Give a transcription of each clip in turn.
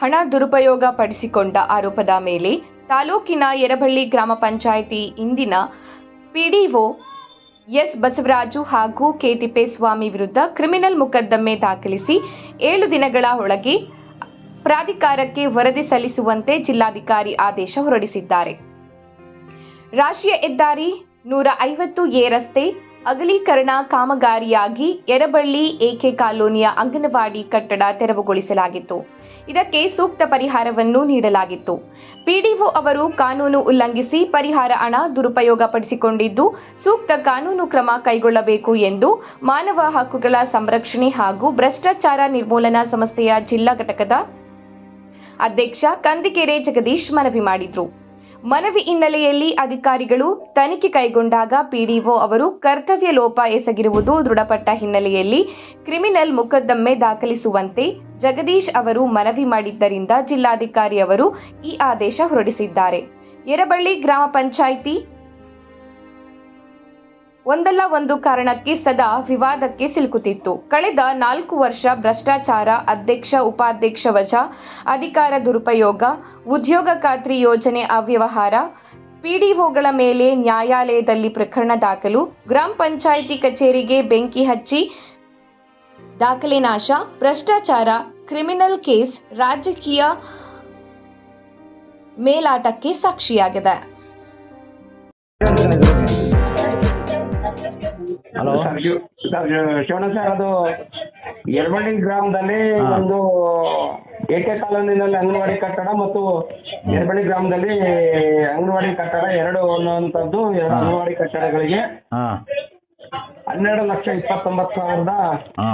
ಹಣ ದುರುಪಯೋಗ ಪಡಿಸಿಕೊಂಡ ಆರೋಪದ ಮೇಲೆ ತಾಲೂಕಿನ ಯರಬಳ್ಳಿ ಗ್ರಾಮ ಪಂಚಾಯಿತಿ ಇಂದಿನ ಪಿಡಿಒ ಎಸ್ ಬಸವರಾಜು ಹಾಗೂ ಕೆಟಿಪೇಸ್ವಾಮಿ ವಿರುದ್ಧ ಕ್ರಿಮಿನಲ್ ಮೊಕದ್ದಮೆ ದಾಖಲಿಸಿ ಏಳು ದಿನಗಳ ಒಳಗೆ ಪ್ರಾಧಿಕಾರಕ್ಕೆ ವರದಿ ಸಲ್ಲಿಸುವಂತೆ ಜಿಲ್ಲಾಧಿಕಾರಿ ಆದೇಶ ಹೊರಡಿಸಿದ್ದಾರೆ. ರಾಷ್ಟ್ರೀಯ ಹೆದ್ದಾರಿ ನೂರ ಐವತ್ತು ಎ ರಸ್ತೆ ಅಗಲೀಕರಣ ಕಾಮಗಾರಿಯಾಗಿ ಯರಬಳ್ಳಿ ಎಕೆ ಕಾಲೋನಿಯ ಅಂಗನವಾಡಿ ಕಟ್ಟಡ ತೆರವುಗೊಳಿಸಲಾಗಿತ್ತು. ಇದಕ್ಕೆ ಸೂಕ್ತ ಪರಿಹಾರವನ್ನು ನೀಡಲಾಗಿತ್ತು. ಪಿಡಿಒ ಅವರು ಕಾನೂನು ಉಲ್ಲಂಘಿಸಿ ಪರಿಹಾರ ಹಣ ದುರುಪಯೋಗಪಡಿಸಿಕೊಂಡಿದ್ದು, ಸೂಕ್ತ ಕಾನೂನು ಕ್ರಮ ಕೈಗೊಳ್ಳಬೇಕು ಎಂದು ಮಾನವ ಹಕ್ಕುಗಳ ಸಂರಕ್ಷಣೆ ಹಾಗೂ ಭ್ರಷ್ಟಾಚಾರ ನಿರ್ಮೂಲನಾ ಸಂಸ್ಥೆಯ ಜಿಲ್ಲಾ ಘಟಕದ ಅಧ್ಯಕ್ಷ ಕಂದಿಕೆರೆ ಜಗದೀಶ್ ಮನವಿ ಮಾಡಿದ್ರು. ಮನವಿ ಹಿನ್ನೆಲೆಯಲ್ಲಿ ಅಧಿಕಾರಿಗಳು ತನಿಖೆ ಕೈಗೊಂಡಾಗ ಪಿಡಿಒ ಅವರು ಕರ್ತವ್ಯ ಲೋಪ ಎಸಗಿರುವುದು ದೃಢಪಟ್ಟ ಹಿನ್ನೆಲೆಯಲ್ಲಿ ಕ್ರಿಮಿನಲ್ ಮೊಕದ್ದಮೆ ದಾಖಲಿಸುವಂತೆ ಜಗದೀಶ್ ಅವರು ಮನವಿ ಮಾಡಿದ್ದರಿಂದ ಜಿಲ್ಲಾಧಿಕಾರಿ ಅವರು ಈ ಆದೇಶ ಹೊರಡಿಸಿದ್ದಾರೆ. ಯರಬಳ್ಳಿ ಗ್ರಾಮ ಪಂಚಾಯಿತಿ ಒಂದಲ್ಲ ಒಂದು ಕಾರಣಕ್ಕೆ ಸದಾ ವಿವಾದಕ್ಕೆ ಸಿಲುಕುತ್ತಿತ್ತು. ಕಳೆದ ನಾಲ್ಕು ವರ್ಷ ಭ್ರಷ್ಟಾಚಾರ ಅಧ್ಯಕ್ಷ, ಉಪಾಧ್ಯಕ್ಷ ವಜ, ಅಧಿಕಾರ ದುರುಪಯೋಗ, ಉದ್ಯೋಗ ಖಾತ್ರಿ ಯೋಜನೆ ಅವ್ಯವಹಾರ, ಪಿಡಿಒಗಳ ಮೇಲೆ ನ್ಯಾಯಾಲಯದಲ್ಲಿ ಪ್ರಕರಣ ದಾಖಲು, ಗ್ರಾಮ ಪಂಚಾಯಿತಿ ಕಚೇರಿಗೆ ಬೆಂಕಿ ಹಚ್ಚಿ ದಾಖಲೆ ನಾಶ, ಭ್ರಷ್ಟಾಚಾರ, ಕ್ರಿಮಿನಲ್ ಕೇಸ್ ರಾಜಕೀಯ ಮೇಲಾಟಕ್ಕೆ ಸಾಕ್ಷಿಯಾಗಿದೆ. Hello sir Shiva- sir Shivanna sir ಅದು ಯರಮಳ್ಳಿ ಗ್ರಾಮದಲ್ಲಿ. ಒಂದು ಏಕೆ ಕಾಲೋನಿನಲ್ಲಿ ಅಂಗನವಾಡಿ ಕಟ್ಟಡ ಮತ್ತು ಯರಮಳ್ಳಿ ಗ್ರಾಮದಲ್ಲಿ ಅಂಗನವಾಡಿ ಕಟ್ಟಡ ಎರಡು ಅನ್ನುವಂಥದ್ದು ಎರಡು. ಅಂಗನವಾಡಿ ಕಟ್ಟಡಗಳಿಗೆ ಹನ್ನೆರಡು ಲಕ್ಷ ಇಪ್ಪತ್ತೊಂಬತ್ತು ಸಾವಿರದ.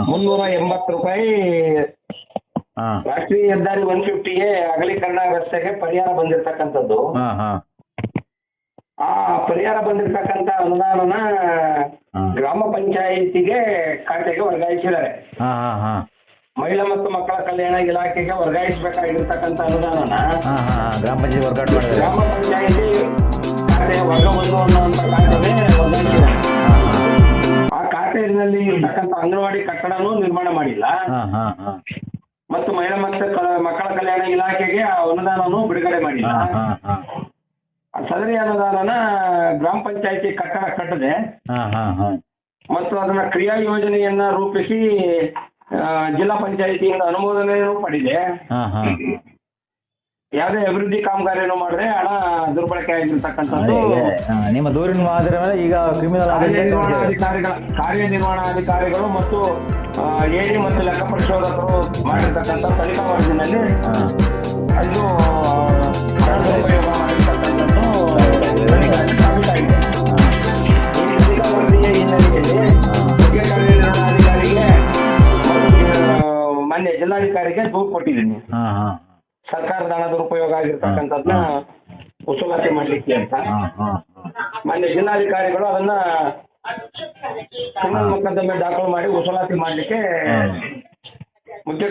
ಮುನ್ನೂರ ಎಂಬತ್ತು ರೂಪಾಯಿ ರಾಷ್ಟ್ರೀಯ ಹೆದ್ದಾರಿ ಒನ್ ಫಿಫ್ಟಿಗೆ ಅಗಲೀಕರಣ ವ್ಯವಸ್ಥೆಗೆ ಪರಿಹಾರ ಬಂದಿರತಕ್ಕಂಥದ್ದು ಆ ಪರಿಹಾರ ಬಂದಿರ್ತಕ್ಕಂತ ಅನುದಾನನ ಗ್ರಾಮ ಪಂಚಾಯಿತಿಗೆ ಖಾತೆಗೆ ವರ್ಗಾಯಿಸಿದ್ದಾರೆ. ಹಾಂ ಹಾಂ ಹಾಂ. ಮಹಿಳಾ ಮತ್ತು ಮಕ್ಕಳ ಕಲ್ಯಾಣ ಇಲಾಖೆಗೆ ವರ್ಗಾಯಿಸಬೇಕಾಗಿರ್ತಕ್ಕಂತ ಅನುದಾನನ ಹಾಂ ಹಾಂ ಹಾಂ ಗ್ರಾಮ ಪಂಚಾಯತ್ ವರ್ಕೌಟ್ ಗ್ರಾಮ ಪಂಚಾಯಿತಿ ಖಾತೆ ವರ್ಗ ಅನ್ನುವಂಥ ಖಾತೆಗೆ ವರ್ಗಾಯಿಸಿದ್ದಾರೆ. ಆ ಖಾತೆಯಲ್ಲಿ ಇರ್ತಕ್ಕಂತ ಅಂಗನವಾಡಿ ಕಟ್ಟಡನೂ ನಿರ್ಮಾಣ ಮಾಡಿಲ್ಲ. ಹಾಂ ಹಾಂ ಹಾಂ. ಮತ್ತು ಮಹಿಳಾ ಮತ್ತು ಕ- ಮಕ್ಕಳ ಕಲ್ಯಾಣ ಇಲಾಖೆಗೆ ಆ ಅನುದಾನನೂ ಬಿಡುಗಡೆ ಮಾಡಿಲ್ಲ. ಹಾಂ ಹಾಂ ಹಾಂ. ಆ ಸದರಿ ಅನುದಾನನ ಗ್ರಾಮ ಪಂಚಾಯಿತಿ ಕಟ್ಟಡ ಕಟ್ಟದೆ. ಹಾಂ ಹಾಂ ಹಾಂ. ಮತ್ತು ಅದನ್ನ ಕ್ರಿಯಾ ಯೋಜನೆಯನ್ನ ರೂಪಿಸಿ ಆ, ಜಿಲ್ಲಾ ಪಂಚಾಯಿತಿಯಿಂದ ಅನುಮೋದನೆಯನ್ನು ಪಡೆದೆ ಹಾಂ ಹಾಂ. ಯಾವುದೇ ಅಭಿವೃದ್ಧಿ ಕಾಮಗಾರಿಯನ್ನು ಮಾಡಿದ್ರೆ ಹಣ ದುರ್ಬಳಕೆ ಆಗಿರ್ತಕ್ಕಂಥದ್ದು. ನಿಮ್ಮ ದೂರಿನ ಆಧಾರ ಮೇಲೆ ಈಗ ಕ್ರಿಮಿನಲ್ ಕಾರ್ಯನಿರ್ವಹಣಾಧಿಕಾರಿಗಳ ಕಾರ್ಯನಿರ್ವಹಣಾಧಿಕಾರಿಗಳು ಮತ್ತು ಎಡಿ ಮತ್ತು ಲೆಕ್ಕ ಪರಿಶೋಧಕರು ಮಾಡಿರ್ತಕ್ಕಂಥ ತನಿಖಾ ವರದಿನಲ್ಲಿ ಹಾಂ. ಜಿಲ್ಲಾಧಿಕಾರಿಗೆ ದೂರು ಕೊಟ್ಟಿದ್ದೀನಿ. ಸರ್ಕಾರದ ಹಣದ ಉಪಯೋಗ ಆಗಿರ್ತಕ್ಕಂಥದ್ನ ವಸೂಲಾತಿ ಮಾಡ್ಲಿಕ್ಕೆ ಅಂತ. ಮಾನ್ಯ ಜಿಲ್ಲಾಧಿಕಾರಿಗಳು ಅದನ್ನ ಕ್ರಿಮಿನಲ್ ಮೊಕದ್ದಮೆ ದಾಖಲು ಮಾಡಿ ವಸೂಲಾತಿ ಮಾಡ್ಲಿಕ್ಕೆ ಮುಖ್ಯ